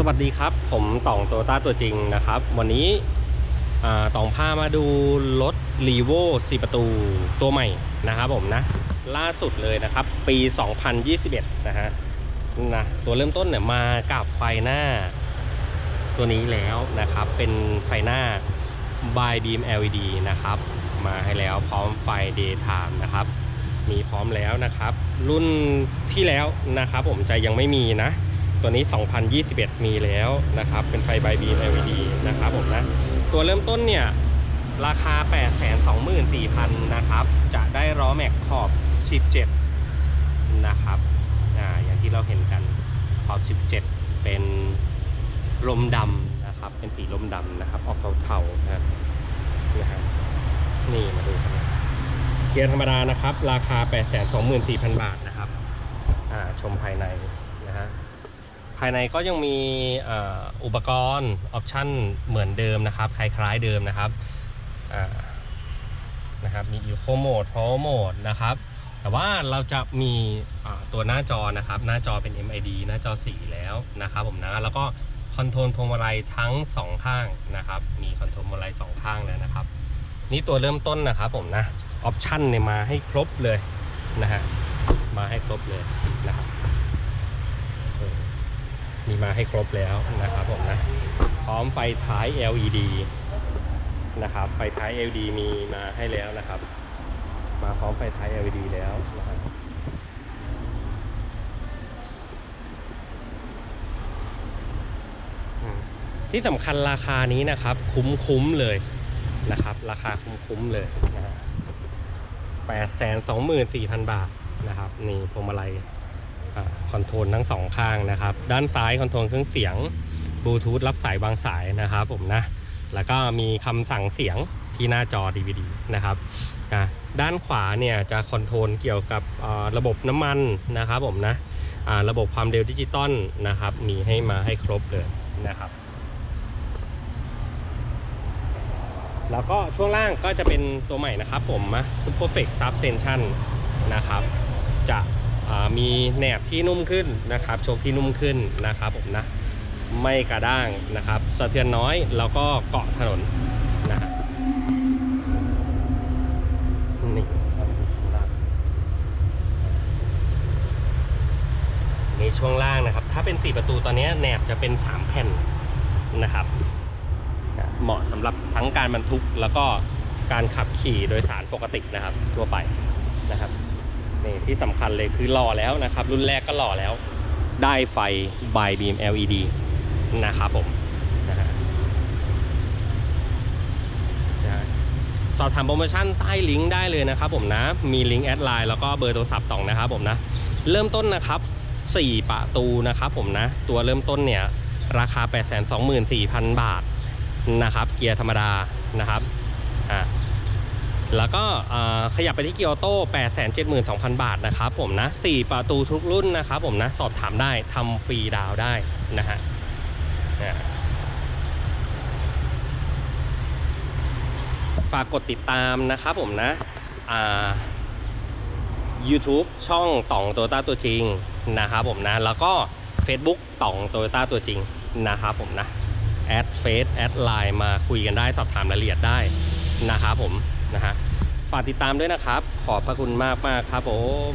สวัสดีครับ ผมต่องโตต้าตัวจริงนะครับ วันนี้ต่องพามาดูรถ r ีโว4ประตูตัวใหม่นะครับผมนะ ล่าสุดเลยนะครับ ปี 2021 นะฮะนะตัวเริ่มต้นเนี่ยมากับไฟหน้า ตัวนี้แล้วนะครับ เป็นไฟหน้า by beam LED นะครับ มาให้แล้วพร้อมไฟ daytime นะครับ มีพร้อมแล้วนะครับ รุ่นที่แล้วนะครับผมจะยังไม่มีนะ ตัวนี้ 2021 มีแล้วนะครับ เป็นไฟ by beam LED นะครับผมนะ ตัวเริ่มต้นเนี่ย ราคา 824,000 นะครับ จะได้ล้อแม็กขอบ 17 นะครับอ่าอย่างที่เราเห็นกันขอบ 17 เป็นลมดำนะครับ เป็นสีลมดำนะครับ ออกเทาๆนะครับนะฮะนี่มาดูกันเกียร์ธรรมดานะครับ ราคา 824,000 บาทนะครับ อ่า ชมภายใน ภายในก็ยังมีอ,อุปกรณ์ออปชั่นเหมือนเดิมนะครับ คล้าย ๆเดิมนะครับนะครับมี Eco Mode Power Mode นะครับ แต่ว่าเราจะมีตัวหน้าจอนะครับ หน้าจอเป็น MID หน้าจอสีแล้วนะครับผมนะแล้วก็คอนโทรลพวงมาลัยทั้งสองข้างนะครับ มีคอนโทรลพวงมาลัยสองข้างแล้วนะครับ นี่ตัวเริ่มต้นนะครับผมนะออปชั่นเนี่ยมาให้ครบเลยนะฮะมาให้ครบเลยนะครับ มาให้ครบแล้วนะครับผมนะพร้อมไฟท้าย LED นะครับไฟท้าย LED มีมาให้แล้วนะครับ มาพร้อมไฟท้าย LED แล้วนะครับที่สำคัญราคานี้นะครับคุ้มๆเลยนะครับ ราคาคุ้มๆเลยนะฮะแปดแสนสองหมื่นสี่พันบาทนะครับ นี่พวงมาลัย คอนโทรลทั้งสองข้างนะครับ ด้านซ้ายคอนโทรลเครื่องเสียงบลูทูธรับสายวางสายนะครับผมนะ แล้วก็มีคำสั่งเสียงที่หน้าจอ DVD นะครับนะด้านขวาเนี่ยจะคอนโทรลเกี่ยวกับระบบน้ำมันนะครับผมนะระบบความเร็วดิจิตอลนะครับ มีให้มาให้ครบเลยนะครับ แล้วก็ช่วงล่างก็จะเป็นตัวใหม่นะครับผมนะ Superflex Suspension นะครับ จะ มีแหนบที่นุ่มขึ้นนะครับโชคที่นุ่มขึ้นนะครับผมนะไม่กระด้างนะครับสะเทือนน้อยแล้วก็เกาะถนนนะนี่ครับช่วงล่างนี่ช่วงล่างนะครับ ถ้าเป็น 4 ประตูตอนนี้แหนบจะเป็น 3 แผ่นนะครับนะเหมาะสำหรับทั้งการบรรทุกแล้วก็การขับขี่โดยสารปกตินะครับทั่วไปนะครับ นี่ที่สำคัญเลยคือหล่อแล้วนะครับ รุ่นแรกก็หล่อแล้ว ได้ไฟ by beam LED นะครับผมนะฮะสอบถามโปรโมชั่นใต้ลิงก์ได้เลยนะครับผมนะ มีลิงก์แอดไลน์แล้วก็เบอร์โทรศัพท์ต่องนะครับผมนะ เริ่มต้นนะครับ 4 ประตูนะครับผมนะ ตัวเริ่มต้นเนี่ย ราคา 824,000 บาทนะครับ เกียร์ธรรมดานะครับ แล้วก็ขยับไปที่เกียร์ออโต้872,000 บาทนะครับผมนะ 4 ประตูทุกรุ่นนะครับผมนะ สอบถามได้ทำฟรีดาวได้นะฮะฝากกดติดตามนะครับผมนะอ่า YouTube ช่องต่องโตต้าตัวจริงนะครับผมนะ แล้วก็ Facebook ต่องโตต้าตัวจริงนะครับผมนะ แอดเฟซแอดไลน์มาคุยกันได้สอบถามรายละเอียดได้นะครับผม นะฮะฝากติดตามด้วยนะครับ ขอบพระคุณมากมากครับผม